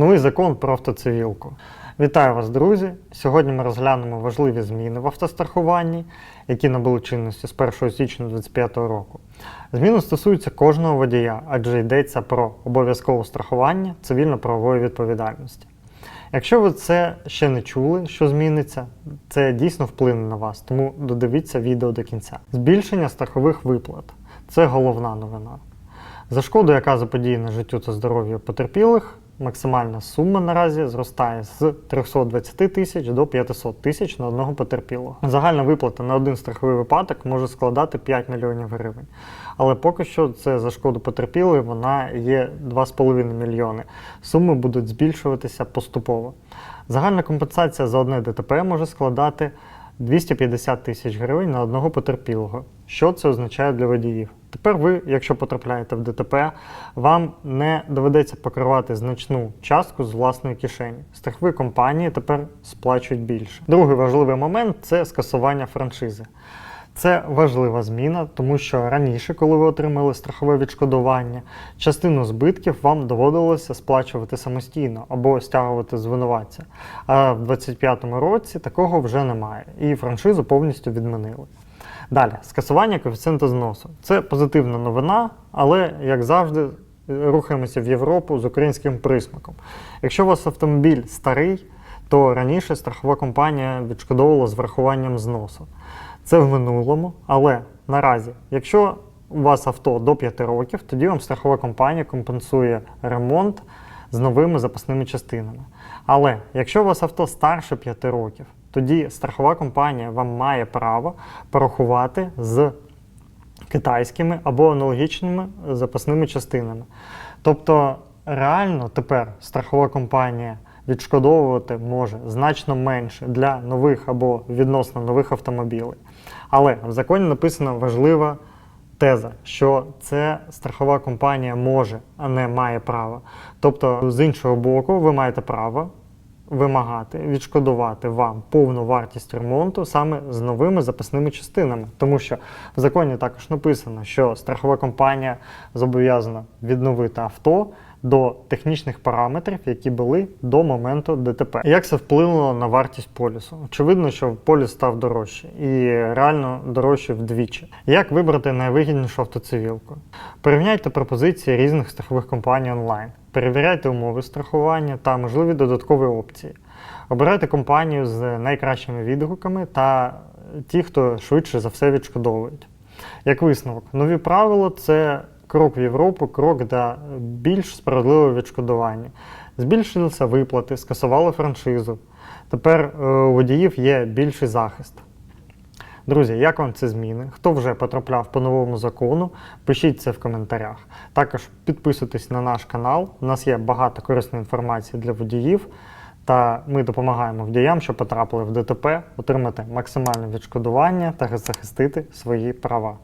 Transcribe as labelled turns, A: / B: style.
A: Новий закон про автоцивілку. Вітаю вас, друзі! Сьогодні ми розглянемо важливі зміни в автострахуванні, які набули чинності з 1 січня 2025 року. Зміни стосуються кожного водія, адже йдеться про обов'язкове страхування цивільно-правової відповідальності. Якщо ви це ще не чули, що зміниться, це дійсно вплине на вас, тому додивіться відео до кінця. Збільшення страхових виплат це головна новина. За шкоду, яка заподіяна життю та здоров'ю потерпілих, максимальна сума наразі зростає з 320 тисяч до 500 тисяч на одного потерпілого. Загальна виплата на один страховий випадок може складати 5 мільйонів гривень. Але поки що це за шкоду потерпілої вона є 2,5 мільйони. Суми будуть збільшуватися поступово. Загальна компенсація за одне ДТП може складати 250 тисяч гривень на одного потерпілого. Що це означає для водіїв? Тепер ви, якщо потрапляєте в ДТП, вам не доведеться покривати значну частку з власної кишені. Страхові компанії тепер сплачують більше. Другий важливий момент це скасування франшизи. Це важлива зміна, тому що раніше, коли ви отримали страхове відшкодування, частину збитків вам доводилося сплачувати самостійно або стягувати з винуватця. А в 2025 році такого вже немає, і франшизу повністю відмінили. Далі, скасування коефіцієнта зносу. Це позитивна новина, але, як завжди, рухаємося в Європу з українським присмаком. Якщо у вас автомобіль старий, то раніше страхова компанія відшкодовувала з врахуванням зносу. Це в минулому, але наразі, якщо у вас авто до 5 років, тоді вам страхова компанія компенсує ремонт з новими запасними частинами. Але якщо у вас авто старше 5 років, тоді страхова компанія вам має право порахувати з китайськими або аналогічними запасними частинами. Тобто, реально тепер страхова компанія відшкодовувати може значно менше для нових або відносно нових автомобілів. Але в законі написана важлива теза, що це страхова компанія може, а не має права. Тобто, з іншого боку, ви маєте право вимагати відшкодувати вам повну вартість ремонту саме з новими запасними частинами, тому що в законі також написано, що страхова компанія зобов'язана відновити авто до технічних параметрів, які були до моменту ДТП. Як це вплинуло на вартість полісу? Очевидно, що поліс став дорожче і реально дорожче вдвічі. Як вибрати найвигіднішу автоцивілку? Порівняйте пропозиції різних страхових компаній онлайн. Перевіряйте умови страхування та можливі додаткові опції. Обирайте компанію з найкращими відгуками та ті, хто швидше за все відшкодовують. Як висновок, нові правила це крок в Європу, крок до більш справедливого відшкодування. Збільшилися виплати, скасували франшизу. Тепер е, у водіїв є більший захист. Друзі, як вам ці зміни? Хто вже потрапляв по новому закону? Пишіть це в коментарях. Також підписуйтесь на наш канал. У нас є багато корисної інформації для водіїв. Та ми допомагаємо водіям, що потрапили в ДТП, отримати максимальне відшкодування та захистити свої права.